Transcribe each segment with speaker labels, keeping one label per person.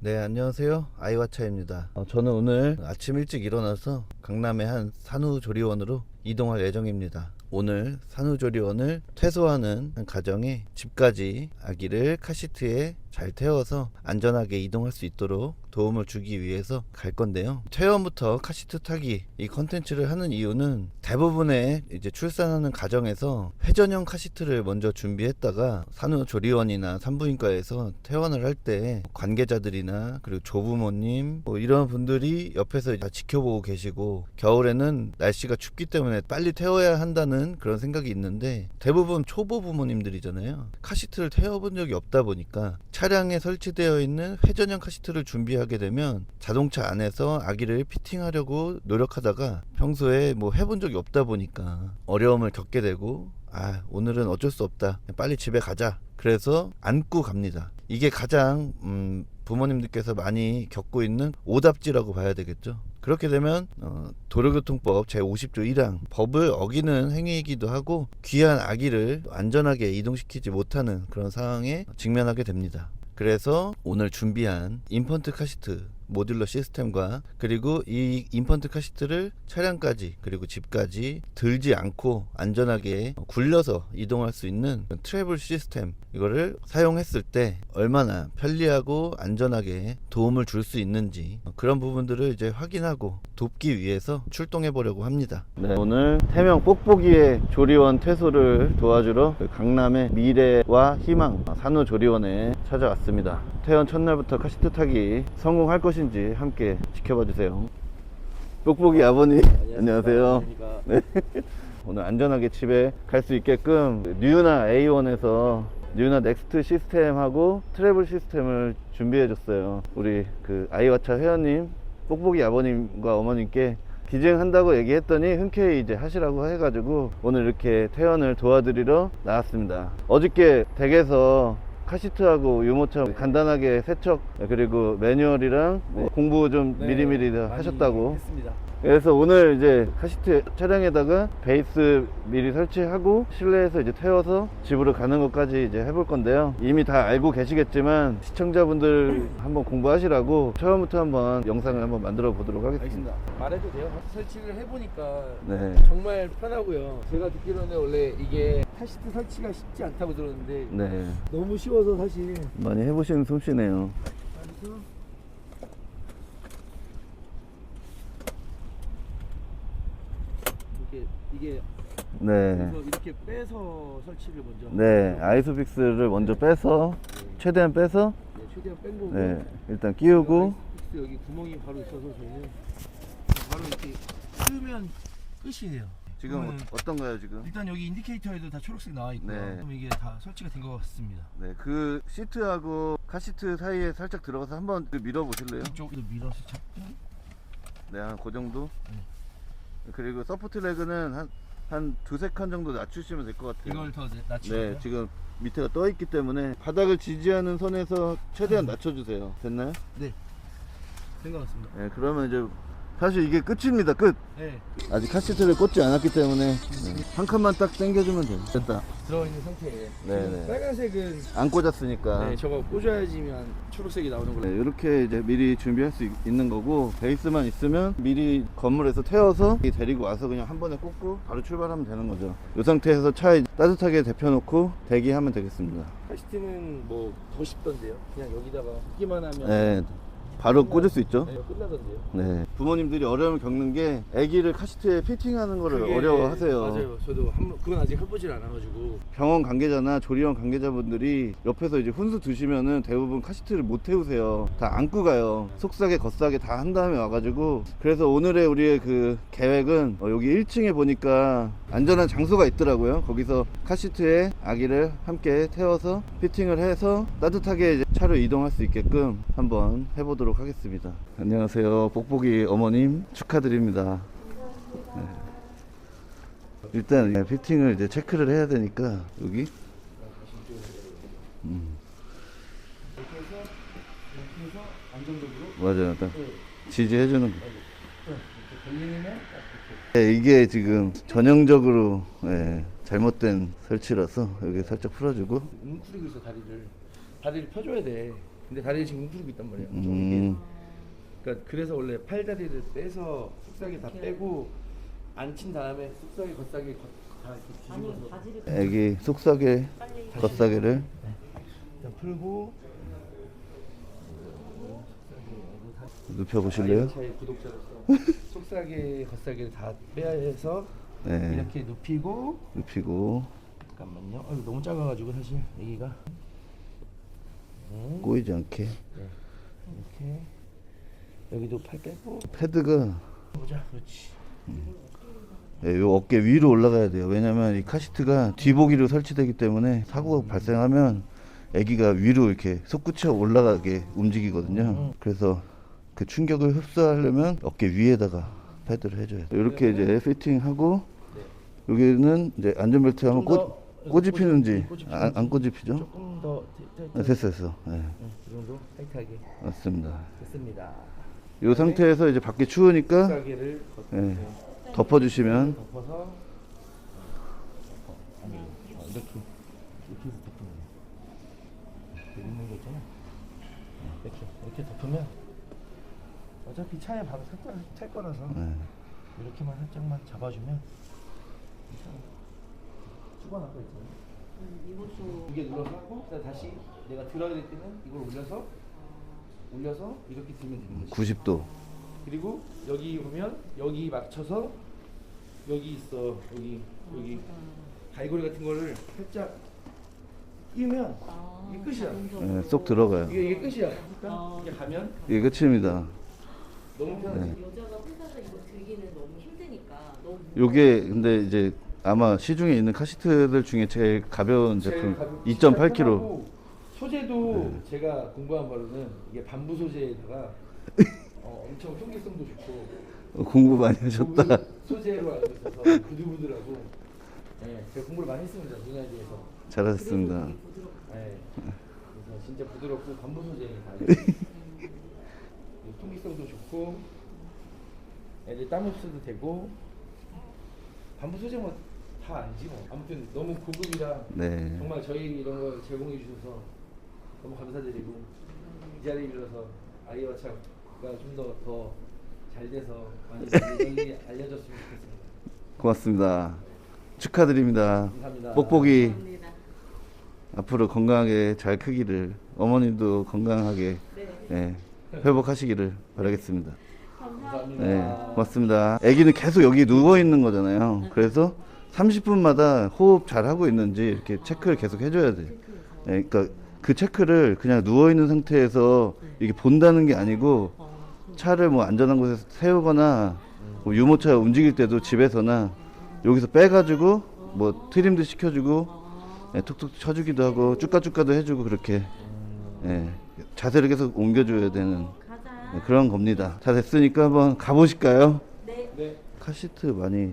Speaker 1: 네, 안녕하세요. 아이와차입니다. 어, 저는 오늘 아침 일찍 일어나서 강남의 한 산후조리원으로 이동할 예정입니다. 오늘 산후조리원을 퇴소하는 한 가정에 집까지 아기를 카시트에 잘 태워서 안전하게 이동할 수 있도록 도움을 주기 위해서 갈 건데요. 퇴원부터 카시트 타기 이 컨텐츠를 하는 이유는 대부분의 이제 출산하는 가정에서 회전형 카시트를 먼저 준비했다가 산후조리원이나 산부인과에서 퇴원을 할 때 관계자들이나 그리고 조부모님 뭐 이런 분들이 옆에서 다 지켜보고 계시고 겨울에는 날씨가 춥기 때문에 빨리 태워야 한다는 그런 생각이 있는데 대부분 초보 부모님들이잖아요. 카시트를 태워본 적이 없다 보니까 차량에 설치되어 있는 회전형 카시트를 준비 하게 되면 자동차 안에서 아기를 피팅하려고 노력하다가 평소에 뭐 해본 적이 없다 보니까 어려움을 겪게 되고 아 오늘은 어쩔 수 없다. 빨리 집에 가자. 그래서 안고 갑니다. 이게 가장 음, 부모님들께서 많이 겪고 있는 오답지라고 봐야 되겠죠. 그렇게 되면 어, 도로교통법 제50조 1항 법을 어기는 행위이기도 하고 귀한 아기를 안전하게 이동시키지 못하는 그런 상황에 직면하게 됩니다 그래서 오늘 준비한 인펀트 카시트 모듈러 시스템과 그리고 이 인펀트 카시트를 차량까지 그리고 집까지 들지 않고 안전하게 굴려서 이동할 수 있는 트래블 시스템 이거를 사용했을 때 얼마나 편리하고 안전하게 도움을 줄 수 있는지 그런 부분들을 이제 확인하고 돕기 위해서 출동해 보려고 합니다. 네, 오늘 태명 뽁뽁이의 조리원 퇴소를 도와주러 그 강남의 미래와 희망 산후조리원에 찾아왔습니다. 퇴원 첫날부터 카시트 타기 성공할 것 인지 함께 지켜봐 주세요. 뽁뽁이 아버님 안녕하세요. 네. 오늘 안전하게 집에 갈 수 있게끔 뉴나 A1에서 뉴나 넥스트 시스템하고 트래블 시스템을 준비해 줬어요. 우리 그 아이와차 회원님, 뽁뽁이 아버님과 어머님께 기증한다고 얘기했더니 흔쾌히 이제 하시라고 해가지고 오늘 이렇게 퇴원을 도와드리러 나왔습니다. 어저께 댁에서 카시트하고 유모차 간단하게 세척 그리고 매뉴얼이랑 뭐 공부 좀
Speaker 2: 네,
Speaker 1: 미리미리 하셨다고.
Speaker 2: 했습니다.
Speaker 1: 그래서 오늘 이제 카시트 차량에다가 베이스 미리 설치하고 실내에서 이제 태워서 집으로 가는 것까지 이제 해볼 건데요. 이미 다 알고 계시겠지만 시청자분들 한번 공부하시라고 처음부터 한번 영상을 한번 만들어 보도록 하겠습니다.
Speaker 2: 알겠습니다. 말해도 돼요? 설치를 해보니까
Speaker 1: 네.
Speaker 2: 정말 편하고요. 제가 듣기로는 원래 이게 카시트 설치가 쉽지 않다고 들었는데
Speaker 1: 네.
Speaker 2: 너무 쉬워서 사실
Speaker 1: 많이 해보시는 솜씨네요.
Speaker 2: 그래서 이렇게 이게
Speaker 1: 네.
Speaker 2: 그래서 이렇게 빼서 설치를 먼저
Speaker 1: 네.
Speaker 2: 하고
Speaker 1: 아이소빅스를 먼저 빼서
Speaker 2: 네,
Speaker 1: 최대한 빼서
Speaker 2: 네, 최대한 뺀 거고
Speaker 1: 네. 일단 끼우고
Speaker 2: 아이스박스 여기 구멍이 바로 있어서 저희는 바로 이렇게 쓰면 끝이에요.
Speaker 1: 지금
Speaker 2: 그러면
Speaker 1: 어, 어떤가요 지금?
Speaker 2: 일단 여기 인디케이터에도 다 초록색 나와 있고요.
Speaker 1: 네.
Speaker 2: 그럼 이게 다 설치가 된 것 같습니다.
Speaker 1: 네. 그 시트하고 카시트 사이에 살짝 들어가서 한번 그 밀어 보실래요?
Speaker 2: 이쪽으로 밀어서 잡고
Speaker 1: 네, 한 그 정도.
Speaker 2: 네.
Speaker 1: 그리고 서포트 레그는 한, 한 두세 칸 정도 낮추시면 될 것 같아요.
Speaker 2: 이걸 더 낮추고
Speaker 1: 네, 지금 밑에가 떠 있기 때문에 바닥을 지지하는 선에서 최대한 낮춰주세요. 됐나요?
Speaker 2: 된것 같습니다.
Speaker 1: 네, 그러면 이제 사실 이게 끝입니다. 끝.
Speaker 2: 네,
Speaker 1: 아직 카시트를 꽂지 않았기 때문에 네, 한 칸만 딱 당겨주면 돼요. 됐다.
Speaker 2: 들어 있는 상태예요.
Speaker 1: 네, 네.
Speaker 2: 빨간색은
Speaker 1: 안 꽂았으니까.
Speaker 2: 네, 저거 꽂아야지만 초록색이 나오는 걸로.
Speaker 1: 네, 이렇게 이제 미리 준비할 수 있- 있는 거고 베이스만 있으면 미리 건물에서 태워서 데리고 와서 그냥 한 번에 꽂고 바로 출발하면 되는 거죠. 이 상태에서 차에 따뜻하게 데펴놓고 대기하면 되겠습니다.
Speaker 2: 카시트는 뭐 더 쉽던데요. 그냥 여기다가 끼기만 하면
Speaker 1: 네, 바로 꽂을 수 있죠.
Speaker 2: 네, 끝나던데요.
Speaker 1: 네. 부모님들이 어려움을 겪는 게 아기를 카시트에 피팅하는 거를
Speaker 2: 그게-
Speaker 1: 어려워하세요.
Speaker 2: 맞아요. 저도 한 번, 그건 아직 해보질 않아가지고.
Speaker 1: 병원 관계자나 조리원 관계자분들이 옆에서 이제 훈수 두시면은 대부분 카시트를 못 태우세요. 다 안고 가요. 속싸게 겉싸게 다 한 다음에 와가지고 그래서 오늘의 우리의 그 계획은 어, 여기 1층에 보니까 안전한 장소가 있더라고요. 거기서 카시트에 아기를 함께 태워서 피팅을 해서 따뜻하게 이제 차로 이동할 수 있게끔 한번 해보도록 하겠습니다. 안녕하세요. 뽁뽁이 어머님 축하드립니다. 네. 일단 네, 피팅을 이제 체크를 해야 되니까 여기 음, 맞아요. 딱 지지해 주는 네, 이게 지금 전형적으로 예, 잘못된 설치라서 여기 살짝 풀어주고
Speaker 2: 웅크리고 있어 다리를. 다리를 펴줘야 돼. 근데 다리를 지금 움츠리고 있단 말이야. 좀
Speaker 1: 음.
Speaker 2: 그러니까 그래서 원래 팔다리를 빼서 속삭이 다 빼고 앉힌 다음에 속삭이 겉삭이 겉- 다 이렇게
Speaker 3: 아니면
Speaker 2: 뒤집어서
Speaker 3: 바지를
Speaker 1: 애기 속삭이 겉삭이를
Speaker 2: 일단 풀고
Speaker 1: 눕혀 보실래요?
Speaker 2: 차의 구독자로서 속삭이 겉삭이를 다 빼야 해서
Speaker 1: 네.
Speaker 2: 이렇게 눕히고
Speaker 1: 눕히고
Speaker 2: 잠깐만요. 어, 너무 작아가지고 사실 여기가 네,
Speaker 1: 꼬이지 않게
Speaker 2: 이렇게 여기도 팔 빼고
Speaker 1: 패드가
Speaker 2: 보자. 그렇지.
Speaker 1: 예, 요 어깨 위로 올라가야 돼요. 왜냐면 이 카시트가 뒤보기로 설치되기 때문에 사고가 발생하면 아기가 위로 이렇게 솟구쳐 올라가게 움직이거든요. 그래서 그 충격을 흡수하려면 어깨 위에다가 패드를 해줘야 돼요. 이렇게 이제 피팅하고 여기는 이제 안전벨트 하면
Speaker 2: 좀
Speaker 1: 꼬,
Speaker 2: 더
Speaker 1: 꼬집히는지
Speaker 2: 꼬집히는지.
Speaker 1: 안, 안 꼬집히죠?
Speaker 2: 조금 더
Speaker 1: 아, 됐어 됐어. 예,
Speaker 2: 네, 이 정도 타이트하게
Speaker 1: 맞습니다.
Speaker 2: 됐습니다.
Speaker 1: 이 상태에서 이제 밖에 추우니까 예,
Speaker 2: 네,
Speaker 1: 덮어주시면
Speaker 2: 덮어서 아니 어, 이렇게 이렇게 해서 덮으면 돼. 여기 있는 거 있잖아. 이렇게 이렇게 덮으면 어차피 차에 바로 찰 거라서
Speaker 1: 예,
Speaker 2: 이렇게만 살짝만 잡아주면 괜찮아. 수건 아까 있잖아.
Speaker 3: 음, 이것도
Speaker 2: 이게 눌러서 하고 그다음 다시 내가 들어야 될 때는 이걸 올려서 올려서 이렇게 들면 되는 거지.
Speaker 1: 90도.
Speaker 2: 그리고 여기 보면 여기 맞춰서 여기 있어 여기 여기 갈고리 같은 거를 살짝 끼우면
Speaker 3: 아,
Speaker 2: 이게 끝이야.
Speaker 1: 예, 쏙 들어가요.
Speaker 2: 이게 이게 끝이야. 그러니까
Speaker 3: 아.
Speaker 2: 이게 가면
Speaker 1: 이게 끝입니다.
Speaker 2: 너무 편하지.
Speaker 3: 여자가 혼자서 이거 들기는 너무 힘드니까 너무
Speaker 1: 요게 근데 이제 아마 시중에 있는 카시트들 중에 제일 가벼운 제품
Speaker 2: 가볍고
Speaker 1: 2.8kg.
Speaker 2: 편하고 소재도
Speaker 1: 네.
Speaker 2: 제가 공부한 바로는 이게 반부 소재에다가 어, 엄청 통기성도 좋고
Speaker 1: 공부 많이 하셨다.
Speaker 2: 소재로 알고 있어서 부들부들하고 네, 제가 공부를 많이 했습니다 대해서
Speaker 1: 잘하셨습니다.
Speaker 2: 네. 그래서 진짜 부드럽고 반부 소재에 다 통기성도 좋고 애들 땀 없어도 되고 반부 소재 뭐 다 알지 뭐 아무튼 너무 고급이라
Speaker 1: 네.
Speaker 2: 정말 저희 이런 걸 제공해 주셔서 너무 감사드리고 이 자리 빌어서 아이와 차가 좀 더 더 잘 돼서 많이 널리 알려졌으면 좋겠습니다.
Speaker 1: 고맙습니다. 축하드립니다.
Speaker 2: 감사합니다.
Speaker 1: 뽁뽁이
Speaker 3: 감사합니다.
Speaker 1: 앞으로 건강하게 잘 크기를 어머님도 건강하게
Speaker 3: 네.
Speaker 1: 예, 회복하시기를 바라겠습니다.
Speaker 3: 감사합니다.
Speaker 1: 네, 고맙습니다. 아기는 계속 여기 누워 있는 거잖아요. 그래서 30분마다 호흡 잘 하고 있는지 이렇게 체크를 계속 해줘야 돼요. 네, 그러니까 그 체크를 그냥 누워 있는 상태에서 이게 본다는 게 아니고
Speaker 3: 어,
Speaker 1: 차를 뭐 안전한 곳에 세우거나 뭐 유모차 움직일 때도 집에서나 여기서 빼가지고 뭐 트림도 시켜주고 예, 툭툭 쳐주기도 하고 쭉가쭉가도 해주고 그렇게 예, 자세를 계속 옮겨줘야 되는. 네, 그런 겁니다. 다 됐으니까 한번 가보실까요?
Speaker 3: 네.
Speaker 2: 네.
Speaker 1: 카시트 많이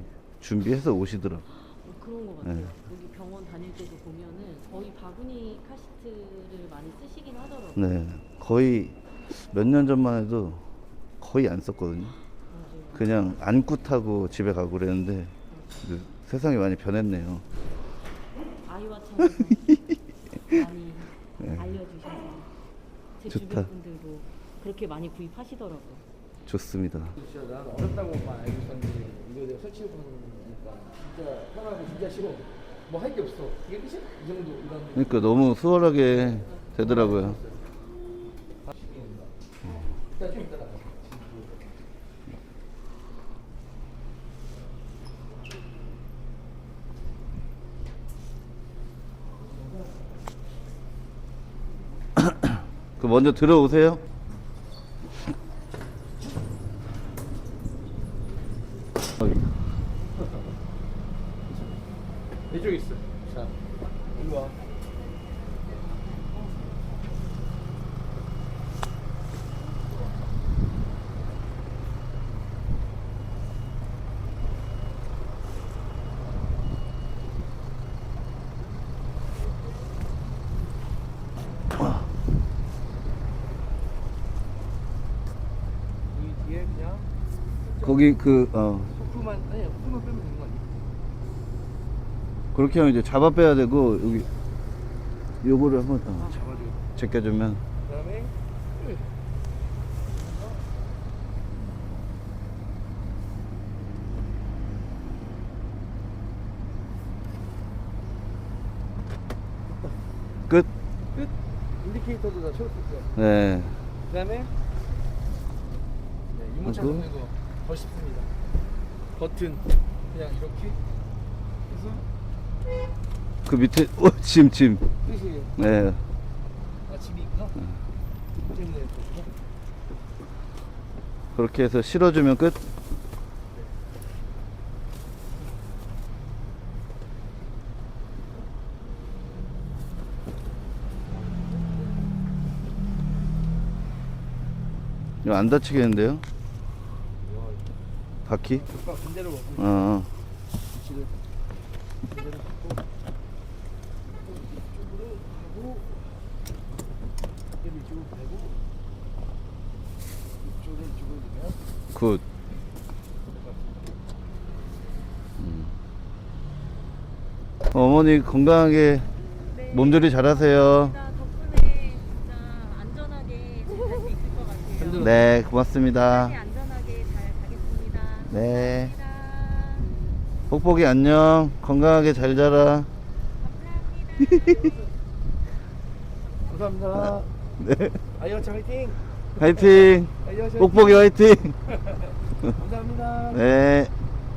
Speaker 1: 준비해서 오시더라고.
Speaker 3: 어, 그런 것 같아요.
Speaker 1: 네.
Speaker 3: 여기 병원 다닐 때도 보면은 거의 바구니 카시트를 많이 쓰시긴 하더라고요.
Speaker 1: 네, 거의 몇 년 전만 해도 거의 안 썼거든요.
Speaker 3: 맞아요.
Speaker 1: 그냥 안고 타고 집에 가고 그랬는데 이제 세상이 많이 변했네요.
Speaker 3: 아이와 차에서 많이
Speaker 1: 네.
Speaker 3: 알려주셔서 제
Speaker 1: 좋다.
Speaker 3: 주변 분들도 그렇게 많이 구입하시더라고요.
Speaker 1: 좋습니다.
Speaker 2: 진짜 난 어렵다고만 알고 있었는데 이거 내가 설치해 보니까 진짜 편하고 진짜 싫어. 뭐 할 게 없어. 이게 끝이야? 이 정도 이런.
Speaker 1: 그러니까 너무 수월하게 되더라고요.
Speaker 2: 일단 좀 이따 나가.
Speaker 1: 그 먼저 들어오세요.
Speaker 2: 뒤에 그냥
Speaker 1: 거기 그 어,
Speaker 2: 소프만 아니 소프만 빼면 되는 거 아니야?
Speaker 1: 그렇게 하면 이제 잡아 빼야 되고 여기 요거를 한번 더
Speaker 2: 잡아줘.
Speaker 1: 제껴주면
Speaker 2: 그다음에
Speaker 1: 끝.
Speaker 2: 끝. 인디케이터도 다 초록색이야.
Speaker 1: 네.
Speaker 2: 그다음에 네, 거더 쉽습니다. 버튼 그냥 이렇게 해서
Speaker 1: 그 밑에 어, 짐, 짐.
Speaker 2: 끝이에요.
Speaker 1: 네.
Speaker 2: 아 집이구나. 때문에 그렇구나.
Speaker 1: 그렇게 해서 실어주면 끝. 이거 안 다치겠는데요? 바퀴?
Speaker 2: 오빠 반대로 먹고
Speaker 1: 어, 어.
Speaker 2: 반대로 이쪽으로 이쪽으로 이쪽으로
Speaker 1: 굿. 음. 어머니 건강하게
Speaker 3: 네.
Speaker 1: 몸조리 잘하세요.
Speaker 3: 진짜 덕분에 진짜 안전하게 잘갈수 있을 것 같아요.
Speaker 1: 네, 고맙습니다.
Speaker 3: 편하게 안전하게.
Speaker 1: 네. 뽁뽁이 안녕. 건강하게 잘 자라.
Speaker 2: 감사합니다.
Speaker 1: 네.
Speaker 2: 아이언차 화이팅!
Speaker 1: 화이팅.
Speaker 2: 아이언차
Speaker 1: 뽁뽁이 화이팅.
Speaker 2: 감사합니다.
Speaker 1: 네.